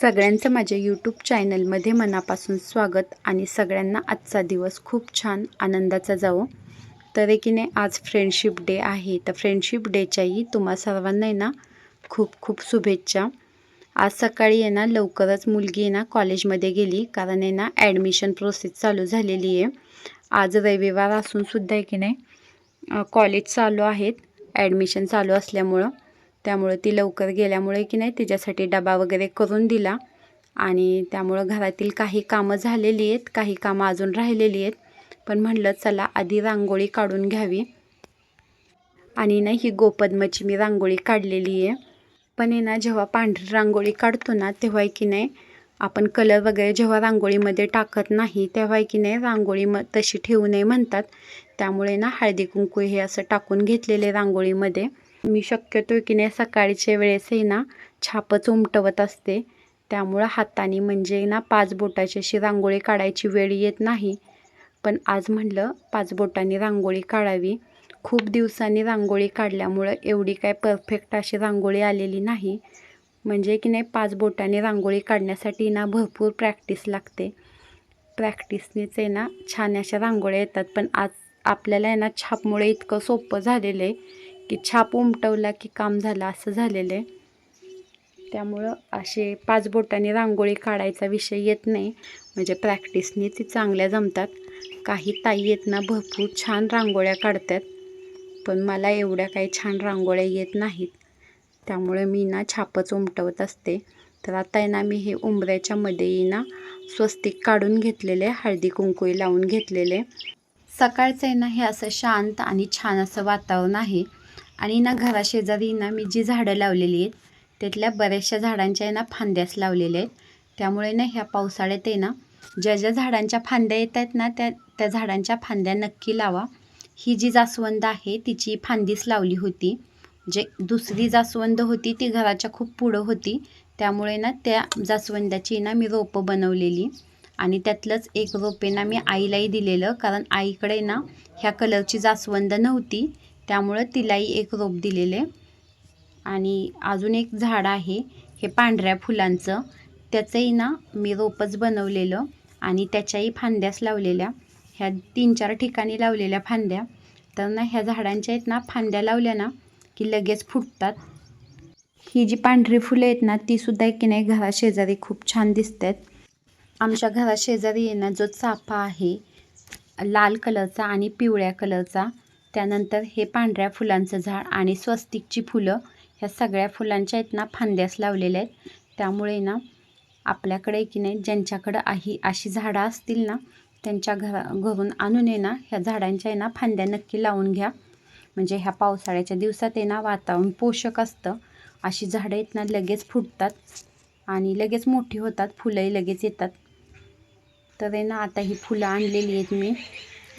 सगळ्यांचं माझ्या यूट्यूब चॅनलमध्ये मनापासून स्वागत आणि सगळ्यांना आजचा दिवस खूप छान आनंदाचा जावो. तर आहे की नाही आज फ्रेंडशिप डे आहे. तर फ्रेंडशिप डेच्याही तुम्हा सर्वांना आहे ना खूप खूप शुभेच्छा. आज सकाळी आहे ना लवकरच मुलगी आहे ना कॉलेजमध्ये गेली. कारण आहे ना ॲडमिशन प्रोसेस चालू झालेली आहे. आज रविवार असूनसुद्धा आहे की नाही कॉलेज चालू आहेत. ॲडमिशन चालू असल्यामुळं. त्यामुळं ती लवकर गेल्यामुळे की नाही तिच्यासाठी डबा वगैरे करून दिला. आणि त्यामुळं घरातील काही कामं झालेली आहेत काही कामं अजून राहिलेली आहेत. पण म्हणलं चला आधी रांगोळी काढून घ्यावी. आणि ना ही गोपद्माची मी रांगोळी काढलेली आहे. पण आहे ना जेव्हा पांढरी रांगोळी काढतो ना तेव्हा आहे की नाही आपण कलर वगैरे जेव्हा रांगोळीमध्ये टाकत नाही तेव्हा आहे की नाही रांगोळी म तशी ठेवू नये म्हणतात. त्यामुळे ना हळदी कुंकू हे असं टाकून घेतलेले रांगोळीमध्ये. मी शक्यतो की नाही सकाळच्या वेळेसही ना छापच उमटवत असते. त्यामुळं हाताने म्हणजे ना पाच बोटाची अशी रांगोळी काढायची वेळ येत नाही. पण आज म्हणलं पाच बोटांनी रांगोळी काढावी. खूप दिवसांनी रांगोळी काढल्यामुळं एवढी काय परफेक्ट अशी रांगोळी आलेली नाही. म्हणजे की नाही पाच बोटांनी रांगोळी काढण्यासाठी ना भरपूर प्रॅक्टिस लागते. प्रॅक्टिसनेच आहे ना छान अशा रांगोळ्या येतात. पण आज आपल्याला आहे ना छापमुळे इतकं सोपं झालेलं आहे की छाप उमटवला की काम झालं असं झालेलं आहे. त्यामुळं असे पाच बोटांनी रांगोळी काढायचा विषय येत नाही. म्हणजे प्रॅक्टिसने ती चांगल्या जमतात. काही ताई येत ना भरपूर छान रांगोळ्या काढतात. पण मला एवढ्या काही छान रांगोळ्या येत नाहीत. त्यामुळे मी ना छापच उमटवत असते. तर आता आहे ना मी हे उंबऱ्याच्या मध्ये ना स्वस्तिक काढून घेतलेले हळदी कुंकुई लावून घेतलेले. सकाळचं आहे ना हे असं शांत आणि छान असं वातावरण आहे. आणि ना घराशेजारी ना मी जी झाडं लावलेली आहेत त्यातल्या बऱ्याचशा झाडांच्या आहे ना फांद्याच लावलेल्या आहेत. त्यामुळे ना ह्या पावसाळ्यात आहे ना ज्या ज्या झाडांच्या फांद्या येत आहेत ना त्या त्या झाडांच्या फांद्या नक्की लावा. ही जी जास्वंद आहे तिची फांदीच लावली होती. जे दुसरी जास्वंद होती ती घराच्या खूप पुढं होती. त्यामुळे ना त्या जास्वंदाची ना मी रोपं बनवलेली. आणि त्यातलंच एक रोपे ना मी आईलाही दिलेलं कारण आईकडे ना ह्या कलरची जास्वंद नव्हती. त्यामुळं तिलाही एक रोप दिलेले. आणि अजून एक झाड आहे हे पांढऱ्या फुलांचं. त्याचंही ना मी रोपच बनवलेलं आणि त्याच्याही फांद्याच लावलेल्या. ह्या तीन चार ठिकाणी लावलेल्या फांद्या. तर ना ह्या झाडांच्या आहेत ना फांद्या लावल्या ना की लगेच फुटतात. ही जी पांढरी फुलं आहेत ना तीसुद्धा की नाही घराशेजारी खूप छान दिसतात. आमच्या घराशेजारी आहे ना जो चाफा आहे लाल कलरचा आणि पिवळ्या कलरचा. त्यानंतर हे पांढऱ्या फुलांचं झाड आणि स्वस्तिकची फुलं ह्या सगळ्या फुलांच्या आहेत ना फांद्यास लावलेल्या आहेत. त्यामुळे ना आपल्याकडे की नाही ज्यांच्याकडं आहे अशी झाडं असतील ना त्यांच्या घरा घरून आणून आहे ना ह्या झाडांच्या आहे ना फांद्या नक्की लावून घ्या. म्हणजे ह्या पावसाळ्याच्या दिवसात आहे ना वातावरण पोषक असतं. अशी झाडं आहेत ना लगेच फुटतात आणि लगेच मोठी होतात फुलंही लगेच येतात. तर आहे ना आता ही फुलं आणलेली आहेत मी.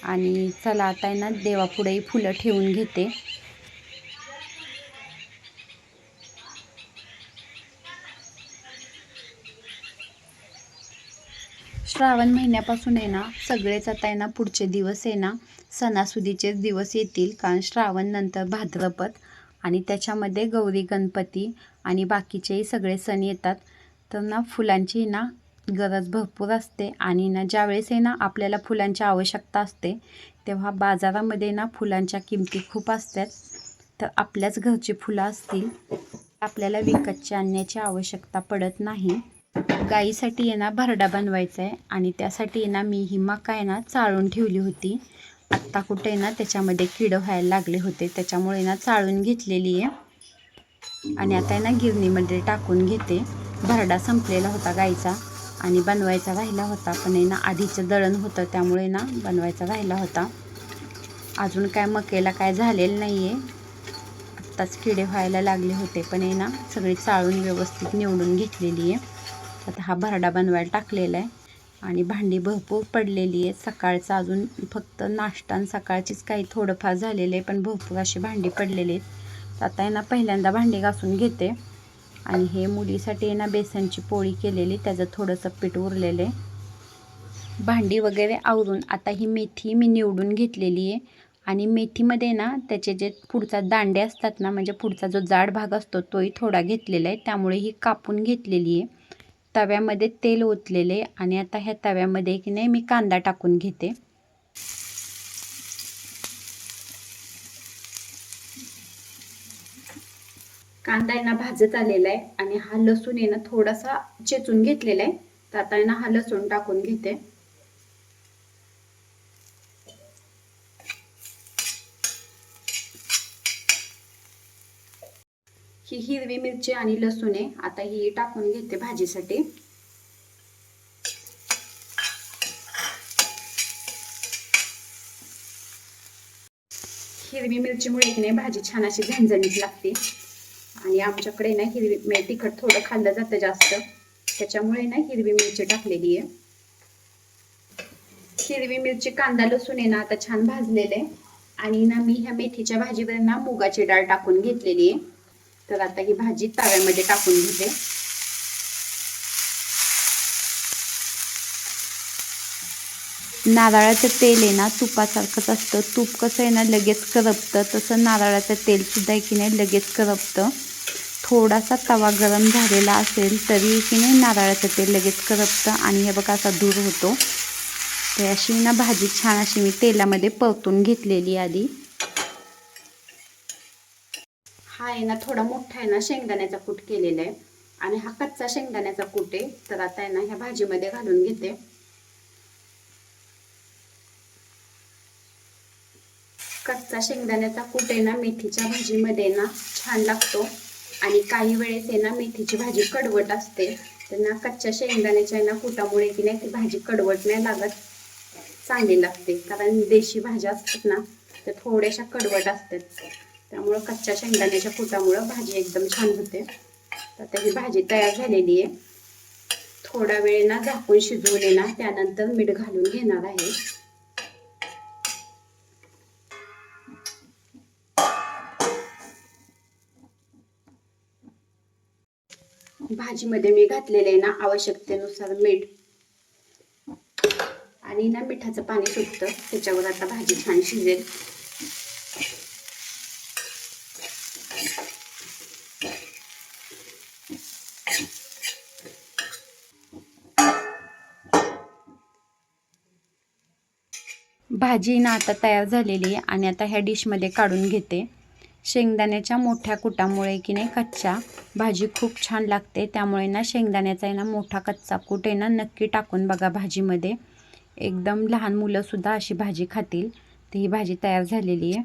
आणि चला आता आहे ना देवापुढेही फुलं ठेवून घेते. श्रावण महिन्यापासून आहे ना सगळेच आता आहे ना पुढचे दिवस आहे ना सणासुदीचेच दिवस येतील कारण श्रावण नंतर भाद्रपद आणि त्याच्यामध्ये गौरी गणपती आणि बाकीचेही सगळे सण येतात. तर ना फुलांची ना गरज भरपूर असते आणि ना ज्यावेळेस आहे ना आपल्याला फुलांची आवश्यकता असते तेव्हा बाजारामध्ये ना फुलांच्या किमती खूप असतात. तर आपल्याच घरची फुलं असतील आपल्याला विकतची आणण्याची आवश्यकता पडत नाही. गाईसाठी आहे ना भरडा बनवायचा आहे आणि त्यासाठी आहे ना मी ही मका आहे ना चाळून ठेवली होती. आत्ता कुठे आहे ना त्याच्यामध्ये किड व्हायला लागले होते त्याच्यामुळे ना चाळून घेतलेली आहे. आणि आता आहे ना गिरणीमध्ये टाकून घेते. भरडा संपलेला होता गाईचा. आणि बनवायचा राहिला होता. पण आहे ना आधीचं दळण होतं त्यामुळे ना बनवायचा राहिला होता. अजून काय मकेला काय झालेलं नाही आहे आत्ताच किडे व्हायला लागले होते पण आहे ना सगळी चाळून व्यवस्थित निवडून घेतलेली आहे. आता हा भरडा बनवायला टाकलेला आहे. आणि भांडी भरपूर पडलेली आहे सकाळचं अजून फक्त नाश्ता आणि सकाळचीच काही थोडंफार झालेलं आहे पण भरपूर अशी भांडी पडलेली आहेत. आता आहे ना पहिल्यांदा भांडी घासून घेते. आणि हे मुलीसाठी आहे ना बेसनची पोळी केलेली त्याचं थोडंसं पीठ उरलेलं आहे. भांडी वगैरे आवरून आता ही मेथी मी निवडून घेतलेली आहे. आणि मेथीमध्ये ना त्याचे जे पुढचा दांडे असतात ना म्हणजे पुढचा जो जाड भाग असतो तोही थोडा घेतलेला आहे. त्यामुळे ही कापून घेतलेली आहे. तव्यामध्ये तेल ओतलेले आणि आता ह्या तव्यामध्ये की नाही मी कांदा टाकून घेते. कांदा आहे ना भाजत आलेला आहे आणि हा लसूण आहे ना थोडासा चेचून घेतलेला आहे. तर आता आहे ना हा लसूण टाकून घेते. ही हिरवी मिरची आणि लसूण आहे. आता ही टाकून घेते भाजीसाठी. हिरवी मिरचीमुळे की नाही भाजी छान अशी झणझणीत लागते. आणि आमच्याकडे ना हिरवी म्हणजे तिखट थोडं खाल्लं जातं जास्त. त्याच्यामुळे ना हिरवी मिरची टाकलेली आहे. हिरवी मिरची कांदा लसूण आहे ना आता छान भाजलेलं आहे. आणि ना मी ह्या मेथीच्या भाजीवर ना मुगाची डाळ टाकून घेतलेली आहे. तर आता ही भाजी तव्यामध्ये टाकून घेते. नारळाचं तेल आहे ना तुपासारखंच असतं. तूप कसं आहे ना लगेच करपतं. तसं नारळाचं तेलसुद्धा आहे की नाही लगेच करपतं. थोडासा तवा गरम झालेला असेल तरी की नाही नारळाचं तेल लगेच करपतं आणि हे बघा असा दूर होतो. तर अशी ना भाजी छान अशी मी तेलामध्ये परतून घेतलेली आधी. हा आहे ना थोडा मोठा आहे ना शेंगदाण्याचा कूट केलेला आहे. आणि हा कच्चा शेंगदाण्याचा कूट आहे. तर आता आहे ना ह्या भाजीमध्ये घालून घेते. कच्चा शेंगदाण्याचा कूट आहे ना मेथीच्या भाजीमध्ये ना छान लागतो. आणि काही वेळेस आहे ना मेथीची भाजी कडवट असते. तर ना कच्च्या शेंगदाण्याच्या ना कुटामुळे की नाही ती भाजी कडवट नाही लागत. चांगली लागते. कारण देशी भाज्या असतात ना त्या थोड्याशा कडवट असतात. त्यामुळं कच्च्या शेंगदाण्याच्या कुटामुळं भाजी एकदम छान होते. आता ही भाजी तयार झालेली आहे. थोडा वेळ ना झाकून शिजवले ना त्यानंतर मीठ घालून घेणार आहे. भाजीमध्ये मी घातलेलं आहे ना आवश्यकतेनुसार मीठ. आणि ना मिठाचं पाणी सुटतं त्याच्यावर आता भाजी छान शिजेल. भाजी ना आता तयार झालेली आहे आणि आता ह्या डिशमध्ये काढून घेते. शेंगदाण्याच्या मोठ्या कुटामुळे की नाही कच्च्या. भाजी खूप छान लागते. त्यामुळे ना शेंगदाण्याचा आहे ना मोठा कच्चा कूट आहे ना नक्की टाकून बघा भाजीमध्ये. एकदम लहान मुलंसुद्धा अशी भाजी खातील. तर ही भाजी तयार झालेली आहे.